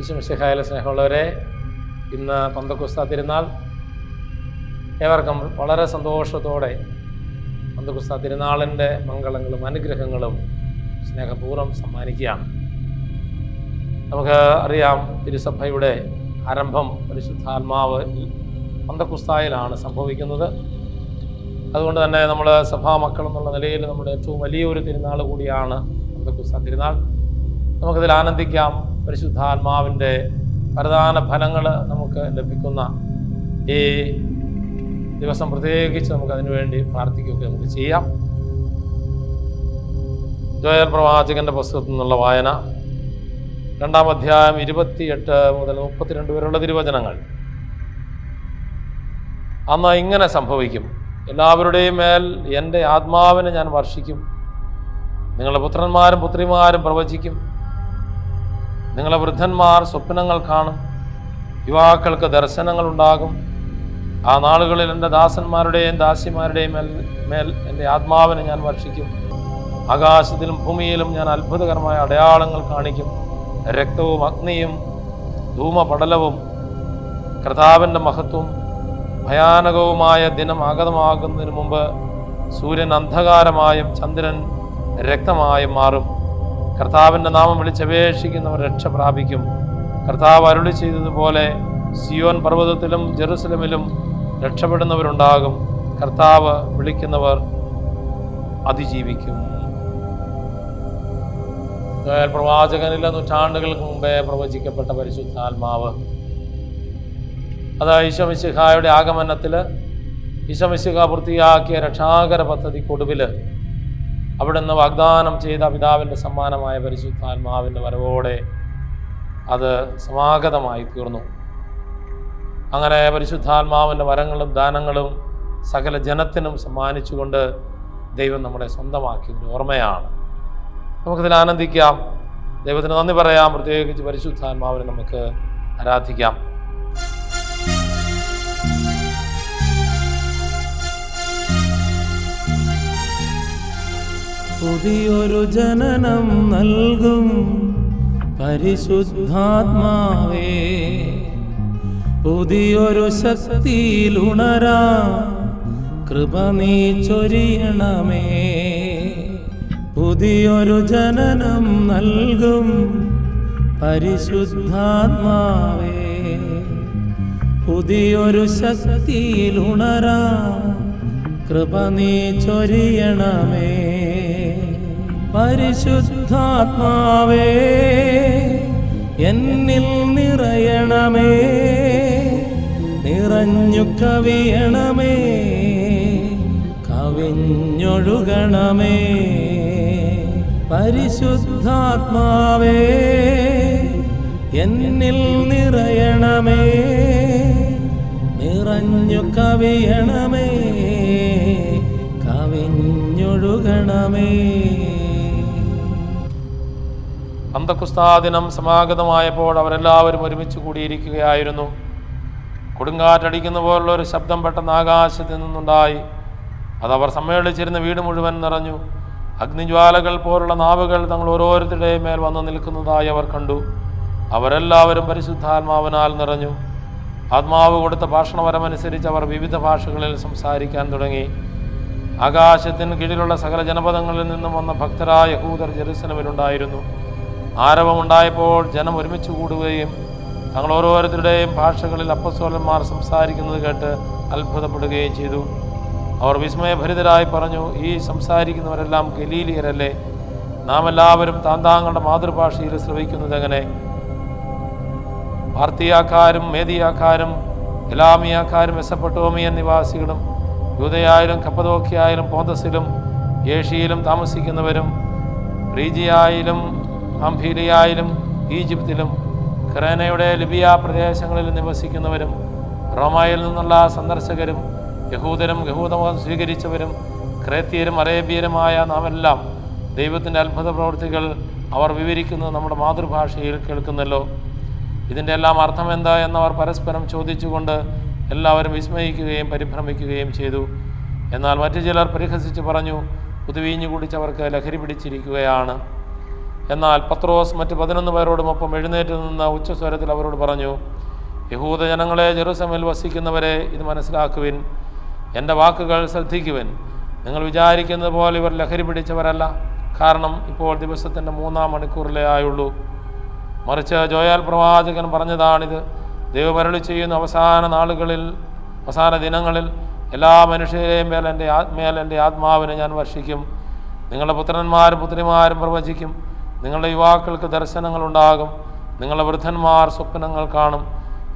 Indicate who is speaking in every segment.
Speaker 1: ഈശ്വമിശിഹായാല സ്നേഹമുള്ളവരെ ഇന്ന് പന്തക്കുസ്ത തിരുനാൾ ഏവർക്കും വളരെ സന്തോഷത്തോടെ പന്തക്കുസ്ത തിരുനാളിന്റെ മംഗളങ്ങളും അനുഗ്രഹങ്ങളും സ്നേഹപൂർവം സമ്മാനിക്കുകയാണ്. നമുക്ക് അറിയാം തിരുസഭയുടെ ആരംഭം പരിശുദ്ധാത്മാവ് പന്തക്കുസ്തായിലാണ് സംഭവിക്കുന്നത്. അതുകൊണ്ട് തന്നെ നമ്മൾ സഭാ മക്കൾ എന്നുള്ള നിലയിൽ നമ്മുടെ ഏറ്റവും വലിയൊരു തിരുനാൾ കൂടിയാണ് പന്തക്കുസ്ത തിരുനാൾ. നമുക്കതിൽ ആനന്ദിക്കാം. പരിശുദ്ധാത്മാവിന്റെ പ്രധാന ഫലങ്ങൾ നമുക്ക് ലഭിക്കുന്ന ഈ ദിവസം പ്രത്യേകിച്ച് നമുക്ക് അതിനു വേണ്ടി പ്രാർത്ഥിക്കുകയൊക്കെ നമുക്ക് ചെയ്യാം. ജോയൽ പ്രവാചകന്റെ പുസ്തകത്തിൽ നിന്നുള്ള വായന രണ്ടാം അധ്യായം ഇരുപത്തിയെട്ട് മുതൽ മുപ്പത്തിരണ്ട് വരെയുള്ള തിരുവചനങ്ങൾ. അന്ന് ഇങ്ങനെ സംഭവിക്കും. എല്ലാവരുടെയും മേൽ എന്റെ ആത്മാവിനെ ഞാൻ വർഷിക്കും. നിങ്ങളുടെ പുത്രന്മാരും പുത്രിമാരും പ്രവചിക്കും. നിങ്ങളെ വൃദ്ധന്മാർ സ്വപ്നങ്ങൾ കാണും. യുവാക്കൾക്ക് ദർശനങ്ങൾ ഉണ്ടാകും. ആ നാളുകളിൽ എന്റെ ദാസന്മാരുടെയും ദാസിമാരുടെയും മേൽ മേൽ എന്റെ ആത്മാവിനെ ഞാൻ വർഷിക്കും. ആകാശത്തിലും ഭൂമിയിലും ഞാൻ അത്ഭുതകരമായ അടയാളങ്ങൾ കാണിക്കും. രക്തവും അഗ്നിയും ധൂമപടലവും കർത്താവിന്റെ മഹത്വം ഭയാനകവുമായ ദിനം ആഗതമാകുന്നതിന് മുമ്പ് സൂര്യൻ അന്ധകാരമായും ചന്ദ്രൻ രക്തമായും മാറും. കർത്താവിന്റെ നാമം വിളിച്ചപേക്ഷിക്കുന്നവർ രക്ഷ പ്രാപിക്കും. കർത്താവ് അരുളി ചെയ്തതുപോലെ സിയോൻ പർവതത്തിലും ജെറുസലമിലും രക്ഷപ്പെടുന്നവരുണ്ടാകും. കർത്താവ് വിളിക്കുന്നവർ അതിജീവിക്കും. പ്രവാചകനിലെ നൂറ്റാണ്ടുകൾക്ക് മുമ്പേ പ്രവചിക്കപ്പെട്ട പരിശുദ്ധാത്മാവ്. അത് ഈശോമിശിഹായുടെ ആഗമനത്തിൽ ഈശോമിശിഹ പൂർത്തിയാക്കിയ രക്ഷാകര പദ്ധതിക്കൊടുവിൽ അവിടുന്ന് വാഗ്ദാനം ചെയ്ത പിതാവിന്റെ സമ്മാനമായ പരിശുദ്ധാത്മാവിന്റെ വരവോടെ അത് സമാഗതമായി തീർന്നു. അങ്ങനെ പരിശുദ്ധാത്മാവിന്റെ വരങ്ങളും ദാനങ്ങളും സകല ജനത്തിനും സമ്മാനിച്ചുകൊണ്ട് ദൈവം നമ്മളെ സ്വന്തമാക്കിയതിന് ഓർമ്മയാണ്. നമുക്കിതിൽ ആനന്ദിക്കാം. ദൈവത്തിന് നന്ദി പറയാം. പ്രത്യേകിച്ച് പരിശുദ്ധാത്മാവിനെ നമുക്ക് ആരാധിക്കാം.
Speaker 2: പുതിയൊരു ജനനം നൽകും പരിശുദ്ധാത്മാവേ. പുതിയൊരു ശക്തിയിലുണരാ കൃപ നീ ചൊരിയണമേ. പുതിയൊരു ജനനം നൽകും പരിശുദ്ധാത്മാവേ. പുതിയൊരു ശക്തിയിലുണരാ കൃപ നീ ചൊരിയണമേ. പരിശുദ്ധാത്മാവേ എന്നിൽ നിറയണമേ നിറഞ്ഞു കവിയണമേ കവിഞ്ഞൊഴുകണമേ. പരിശുദ്ധാത്മാവേ എന്നിൽ നിറയണമേ നിറഞ്ഞു കവിയണമേ കവിഞ്ഞൊഴുകണമേ.
Speaker 1: അന്തക്കുസ്താദിനം സമാഗതമായപ്പോൾ അവരെല്ലാവരും ഒരുമിച്ച് കൂടിയിരിക്കുകയായിരുന്നു. കൊടുങ്കാറ്റടിക്കുന്ന പോലുള്ള ഒരു ശബ്ദം പെട്ടെന്ന് ആകാശത്ത് നിന്നുണ്ടായി. അതവർ സമ്മേളിച്ചിരുന്ന വീട് മുഴുവൻ നിറഞ്ഞു. അഗ്നിജ്വാലകൾ പോലുള്ള നാവുകൾ തങ്ങൾ ഓരോരുത്തരുടെയും മേൽ വന്നു നിൽക്കുന്നതായി അവർ കണ്ടു. അവരെല്ലാവരും പരിശുദ്ധാത്മാവിനാൽ നിറഞ്ഞു. ആത്മാവ് കൊടുത്ത ഭാഷണവരമനുസരിച്ച് അവർ വിവിധ ഭാഷകളിൽ സംസാരിക്കാൻ തുടങ്ങി. ആകാശത്തിന് കീഴിലുള്ള സകല ജനപദങ്ങളിൽ നിന്നും വന്ന ഭക്തരായ യഹൂദർ ജെറുസലമിലുണ്ടായിരുന്നു. ആരവമുണ്ടായപ്പോൾ ജനം ഒരുമിച്ച് കൂടുകയും തങ്ങൾ ഓരോരുത്തരുടെയും ഭാഷകളിൽ അപ്പസ്വലന്മാർ സംസാരിക്കുന്നത് കേട്ട് അത്ഭുതപ്പെടുകയും ചെയ്തു. അവർ വിസ്മയഭരിതരായി പറഞ്ഞു ഈ സംസാരിക്കുന്നവരെല്ലാം ഗലീലിയരല്ലേ? നാം എല്ലാവരും താന്താങ്ങളുടെ മാതൃഭാഷയിൽ ശ്രവിക്കുന്നത് എങ്ങനെ? പാർത്തിയാക്കാരും മേദിയാക്കാരും ഇലാമിയാക്കാരും മെസ്സപ്പെട്ടോമിയൻ നിവാസികളും യൂതയായാലും കപ്പതോക്കിയായാലും പോന്തസിലും ഏഷ്യയിലും താമസിക്കുന്നവരും റീജിയായാലും അംഫീലിയായാലും ഈജിപ്തിലും ക്രേനയുടെ ലിബിയ പ്രദേശങ്ങളിൽ നിവസിക്കുന്നവരും റോമായിൽ നിന്നുള്ള സന്ദർശകരും യഹൂദരും യഹൂദമതം സ്വീകരിച്ചവരും ക്രേത്യരും അറേബ്യരുമായ നാമെല്ലാം ദൈവത്തിന്റെ അത്ഭുത പ്രവൃത്തികൾ അവർ വിവരിക്കുന്നത് നമ്മുടെ മാതൃഭാഷയിൽ കേൾക്കുന്നല്ലോ. ഇതിന്റെ എല്ലാം അർത്ഥം എന്താ എന്നവർ പരസ്പരം ചോദിച്ചുകൊണ്ട് എല്ലാവരും വിസ്മയിക്കുകയും പരിഭ്രമിക്കുകയും ചെയ്തു. എന്നാൽ മറ്റു ചിലർ പരിഹസിച്ച് പറഞ്ഞു പുതുവീഞ്ഞു കുടിച്ചവർക്ക് ലഹരി പിടിച്ചിരിക്കുകയാണ്. എന്നാൽ പത്രോസ് മറ്റ് പതിനൊന്ന് പേരോടുമൊപ്പം എഴുന്നേറ്റ് നിന്ന ഉച്ചസ്വരത്തിൽ അവരോട് പറഞ്ഞു യഹൂദ ജനങ്ങളെ ജെറുസലേമിൽ വസിക്കുന്നവരെ ഇത് മനസ്സിലാക്കുവിൻ. എന്റെ വാക്കുകൾ ശ്രദ്ധിക്കുവിൻ. നിങ്ങൾ വിചാരിക്കുന്നത് പോലെ ഇവർ ലഹരി പിടിച്ചവരല്ല. കാരണം ഇപ്പോൾ ദിവസത്തിന്റെ മൂന്നാം മണിക്കൂറിലേ ആയുള്ളൂ. മറിച്ച് ജോയാൽ പ്രവാചകൻ പറഞ്ഞതാണിത്. ദൈവമരളി ചെയ്യുന്ന അവസാന നാളുകളിൽ അവസാന ദിനങ്ങളിൽ എല്ലാ മനുഷ്യരെയും മേൽ എന്റെ ആത്മേൽ എന്റെ ആത്മാവിനെ ഞാൻ വർഷിക്കും. നിങ്ങളുടെ പുത്രന്മാരും പുത്രിമാരും പ്രവചിക്കും. നിങ്ങളുടെ യുവാക്കൾക്ക് ദർശനങ്ങളുണ്ടാകും. നിങ്ങളുടെ വൃദ്ധന്മാർ സ്വപ്നങ്ങൾ കാണും.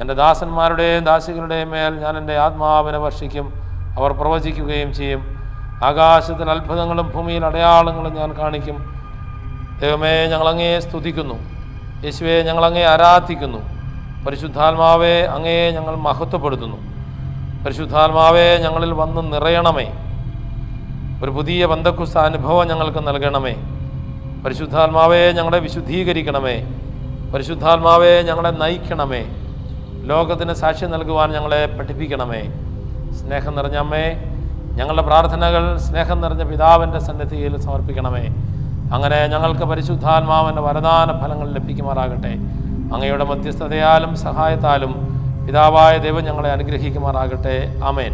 Speaker 1: എന്റെ ദാസന്മാരുടെയും ദാസികളുടെയും മേൽ ഞാൻ എന്റെ ആത്മാവിനെ വർഷിക്കും. അവർ പ്രവചിക്കുകയും ചെയ്യും. ആകാശത്തിൽ അത്ഭുതങ്ങളും ഭൂമിയിൽ അടയാളങ്ങളും ഞാൻ കാണിക്കും. ദൈവമേ ഞങ്ങളങ്ങേ സ്തുതിക്കുന്നു. യേശുവെ ഞങ്ങളങ്ങേ ആരാധിക്കുന്നു. പരിശുദ്ധാത്മാവെ അങ്ങേ ഞങ്ങൾ മഹത്വപ്പെടുത്തുന്നു. പരിശുദ്ധാത്മാവെ ഞങ്ങളിൽ വന്ന് നിറയണമേ. ഒരു പുതിയ ബന്ധക്കുസ്ത അനുഭവം ഞങ്ങൾക്ക് നൽകണമേ. പരിശുദ്ധാത്മാവെ ഞങ്ങളെ വിശുദ്ധീകരിക്കണമേ. പരിശുദ്ധാത്മാവേ ഞങ്ങളെ നയിക്കണമേ. ലോകത്തിന് സാക്ഷ്യം നൽകുവാൻ ഞങ്ങളെ പഠിപ്പിക്കണമേ. സ്നേഹം നിറഞ്ഞ അമ്മേ ഞങ്ങളുടെ പ്രാർത്ഥനകൾ സ്നേഹം നിറഞ്ഞ പിതാവിന്റെ സന്നിധിയിൽ സമർപ്പിക്കണമേ. അങ്ങനെ ഞങ്ങൾക്ക് പരിശുദ്ധാത്മാവിന്റെ വരദാന ഫലങ്ങൾ ലഭിക്കുമാറാകട്ടെ. അങ്ങയുടെ മധ്യസ്ഥതയാലും സഹായത്താലും പിതാവായ ദൈവം ഞങ്ങളെ അനുഗ്രഹിക്കുമാറാകട്ടെ. ആമേൻ.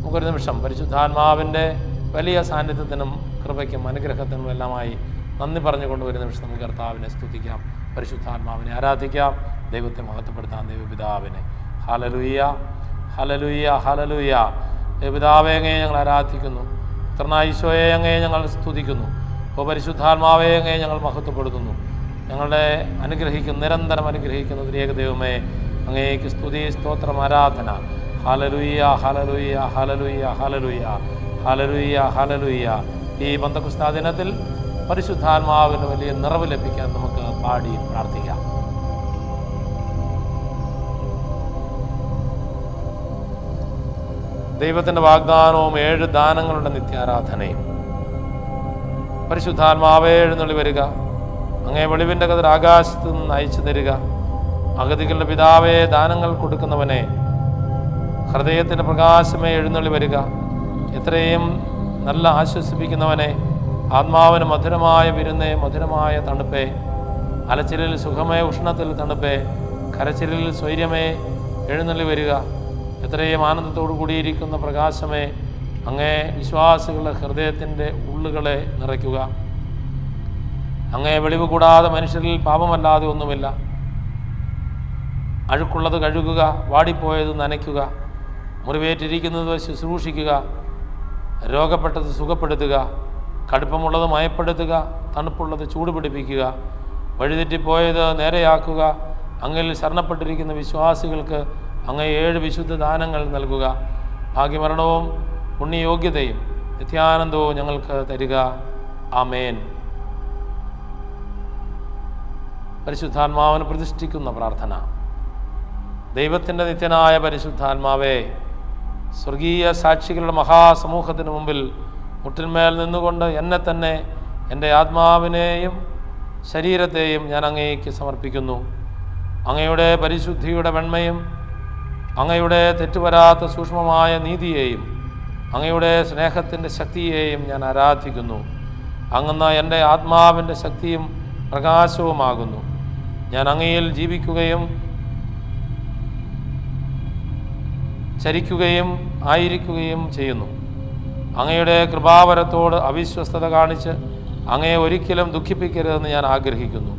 Speaker 1: നമുക്കൊരു നിമിഷം പരിശുദ്ധാത്മാവിന്റെ വലിയ സാന്നിധ്യത്തിനും കൃപയ്ക്കും അനുഗ്രഹത്തിനും എല്ലാമായി നന്ദി പറഞ്ഞുകൊണ്ട് ഒരു നിമിഷം നമുക്ക് കർത്താവിനെ സ്തുതിക്കാം. പരിശുദ്ധാത്മാവിനെ ആരാധിക്കാം. ദൈവത്തെ മഹത്വപ്പെടുത്താം ദൈവപിതാവിനെ. ഹലലുയ്യ ഹലലുയ്യ ഹലലുയ്യ ദൈവപിതാവെ അങ്ങയെ ഞങ്ങൾ ആരാധിക്കുന്നു. പുത്രനായിശോയെ അങ്ങയെ ഞങ്ങൾ സ്തുതിക്കുന്നു. ഓ പരിശുദ്ധാത്മാവെ അങ്ങയെ ഞങ്ങൾ മഹത്വപ്പെടുത്തുന്നു. ഞങ്ങളുടെ അനുഗ്രഹിക്കുന്ന നിരന്തരം അനുഗ്രഹിക്കുന്ന ത്രിയേക ദൈവമേ അങ്ങേക്ക് സ്തുതി സ്തോത്രം ആരാധന. ഹലലുയ്യ ഹലലുയ്യ ഹലലുയ്യ ഹലലുയ്യ ഹലലുയ്യ ഹലലുയ്യ ഈ ബന്ധക്കുസ്താ ദിനത്തിൽ പരിശുദ്ധാത്മാവിന് വലിയ നിറവ് ലഭിക്കാൻ നമുക്ക് പാടി പ്രാർത്ഥിക്കാം. ദൈവത്തിന്റെ വാഗ്ദാനവും ഏഴ് ദാനങ്ങളുടെ നിത്യാരാധനയും. പരിശുദ്ധാത്മാവേ എഴുന്നള്ളി വരിക. അങ്ങേ വെളിവിന്റെ കതിർ ആകാശത്ത് നിന്ന് അയച്ചു തരിക. അഗതികളുടെ പിതാവേ ദാനങ്ങൾ കൊടുക്കുന്നവനെ ഹൃദയത്തിന്റെ പ്രകാശമേ എഴുന്നള്ളി വരിക. എത്രയും നല്ല ആശ്വസിപ്പിക്കുന്നവനെ ആത്മാവിന് മധുരമായ വിരുന്നേ മധുരമായ തണുപ്പേ. അലച്ചിലിൽ സുഖമേ ഉഷ്ണത്തിൽ തണുപ്പേ. കരച്ചിലിൽ സ്വൈര്യമേ എഴുന്നള്ളി വരിക. എത്രയും ആനന്ദത്തോടു കൂടിയിരിക്കുന്ന പ്രകാശമേ അങ്ങേ വിശ്വാസികളുടെ ഹൃദയത്തിന്റെ ഉള്ളുകളെ നിറയ്ക്കുക. അങ്ങേ വെളിവ് കൂടാതെ മനുഷ്യരിൽ പാപമല്ലാതെ ഒന്നുമില്ല. അഴുക്കുള്ളത് കഴുകുക വാടിപ്പോയത് നനയ്ക്കുക. മുറിവേറ്റിരിക്കുന്നത് ശുശ്രൂഷിക്കുക. രോഗപ്പെട്ടത് സുഖപ്പെടുത്തുക. കടുപ്പമുള്ളത് മയപ്പെടുത്തുക തണുപ്പുള്ളത് ചൂട് പിടിപ്പിക്കുക വഴിതെറ്റിപ്പോയത് നേരെയാക്കുക അങ്ങയിൽ ശരണപ്പെട്ടിരിക്കുന്ന വിശ്വാസികൾക്ക് അങ്ങ് ഏഴ് വിശുദ്ധ ദാനങ്ങൾ നൽകുക. ഭാഗ്യമരണവും പുണ്യയോഗ്യതയും നിത്യാനന്ദവും ഞങ്ങൾക്ക് തരിക. ആമേൻ. പരിശുദ്ധാത്മാവിന് പ്രതിഷ്ഠിക്കുന്ന പ്രാർത്ഥന. ദൈവത്തിന്റെ നിത്യനായ പരിശുദ്ധാത്മാവേ സ്വർഗീയ സാക്ഷികളുടെ മഹാസമൂഹത്തിന് മുമ്പിൽ മുട്ടിന്മേൽ നിന്നുകൊണ്ട് എന്നെ തന്നെ എന്റെ ആത്മാവിനെയും ശരീരത്തെയും ഞാൻ അങ്ങേക്ക് സമർപ്പിക്കുന്നു. അങ്ങയുടെ പരിശുദ്ധിയുടെ വെണ്മയും അങ്ങയുടെ തെറ്റുവരാത്ത സൂക്ഷ്മമായ നീതിയെയും അങ്ങയുടെ സ്നേഹത്തിന്റെ ശക്തിയെയും ഞാൻ ആരാധിക്കുന്നു. അങ്ങെന്ന എന്റെ ആത്മാവിന്റെ ശക്തിയും പ്രകാശവുമാകുന്നു. ഞാൻ അങ്ങയിൽ ജീവിക്കുകയും ചരിക്കുകയും ആയിരിക്കുകയും ചെയ്യുന്നു. അങ്ങയുടെ കൃപാവരത്തോട് അവിശ്വസ്തത കാണിച്ച് അങ്ങയെ ഒരിക്കലും ദുഃഖിപ്പിക്കരുതെന്ന് ഞാൻ ആഗ്രഹിക്കുന്നു.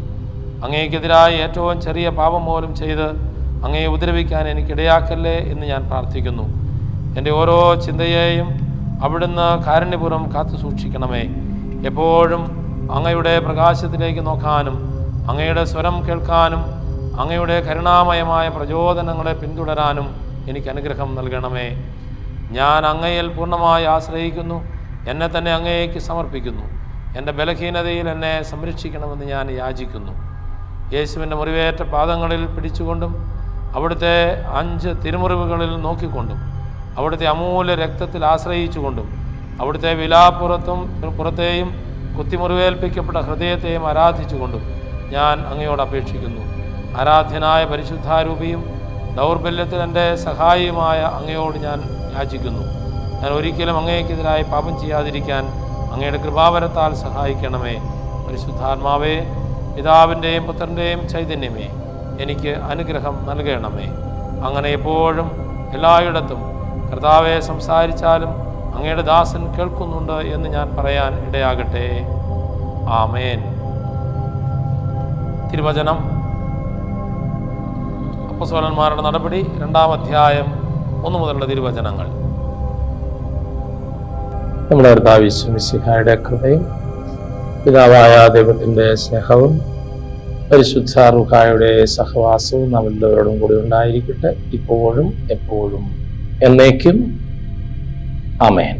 Speaker 1: അങ്ങേക്കെതിരായി ഏറ്റവും ചെറിയ പാപം പോലും ചെയ്ത് അങ്ങയെ ഉപദ്രവിക്കാൻ എനിക്കിടയാക്കല്ലേ എന്ന് ഞാൻ പ്രാർത്ഥിക്കുന്നു. എന്റെ ഓരോ ചിന്തയെയും അവിടുന്ന് കാരുണ്യപുറം കാത്തു സൂക്ഷിക്കണമേ. എപ്പോഴും അങ്ങയുടെ പ്രകാശത്തിലേക്ക് നോക്കാനും അങ്ങയുടെ സ്വരം കേൾക്കാനും അങ്ങയുടെ കരുണാമയമായ പ്രചോദനങ്ങളെ പിന്തുടരാനും എനിക്ക് അനുഗ്രഹം നൽകണമേ. ഞാൻ അങ്ങയിൽ പൂർണമായി ആശ്രയിക്കുന്നു. എന്നെ തന്നെ അങ്ങേക്ക് സമർപ്പിക്കുന്നു. എന്റെ ബലഹീനതയിൽ എന്നെ സംരക്ഷിക്കണമെന്ന് ഞാൻ യാചിക്കുന്നു. യേശുവിന്റെ മുറിവേറ്റ പാദങ്ങളിൽ പിടിച്ചുകൊണ്ടും അവിടുത്തെ അഞ്ച് തിരുമുറിവുകളിൽ നോക്കിക്കൊണ്ടും അവിടുത്തെ അമൂല്യ രക്തത്തിൽ ആശ്രയിച്ചുകൊണ്ടും അവിടുത്തെ വിലാപ്പുറത്തും പുറത്തെയും കുത്തിമുറിവേൽപ്പിക്കപ്പെട്ട ഹൃദയത്തെയും ആരാധിച്ചുകൊണ്ടും ഞാൻ അങ്ങയോട് അപേക്ഷിക്കുന്നു. ആരാധ്യനായ പരിശുദ്ധാരൂപിയും ദൗർബല്യത്തിൽ എന്റെ സഹായിയുമായ അങ്ങയോട് ഞാൻ യാചിക്കുന്നു. ഞാൻ ഒരിക്കലും അങ്ങേക്കെതിരായി പാപം ചെയ്യാതിരിക്കാൻ അങ്ങയുടെ കൃപാവരത്താൽ സഹായിക്കണമേ. പരിശുദ്ധാത്മാവേ പിതാവിന്റെയും പുത്രന്റെയും ചൈതന്യമേ എനിക്ക് അനുഗ്രഹം നൽകണമേ. അങ്ങനെ എപ്പോഴും എല്ലായിടത്തും കർത്താവെ സംസാരിച്ചാലും അങ്ങയുടെ ദാസൻ കേൾക്കുന്നുണ്ട് എന്ന് ഞാൻ പറയാൻ ഇടയാകട്ടെ. ആമേൻ. തിരുവചനം. അപ്പസോലന്മാരുടെ നടപടി രണ്ടാം അധ്യായം ഒന്ന് മുതലുള്ള തിരുവചനങ്ങൾ.
Speaker 3: നമ്മുടെ കർത്താവിശ്വമിസിഹായുടെ കൃപയും പിതാവായ ദൈവത്തിന്റെ സ്നേഹവും പരിശുദ്ധ റുഖായുടെ സഹവാസവും നമ്മളെല്ലാവരോടും കൂടി ഉണ്ടായിരിക്കട്ടെ ഇപ്പോഴും എപ്പോഴും എന്നേക്കും. അമേൻ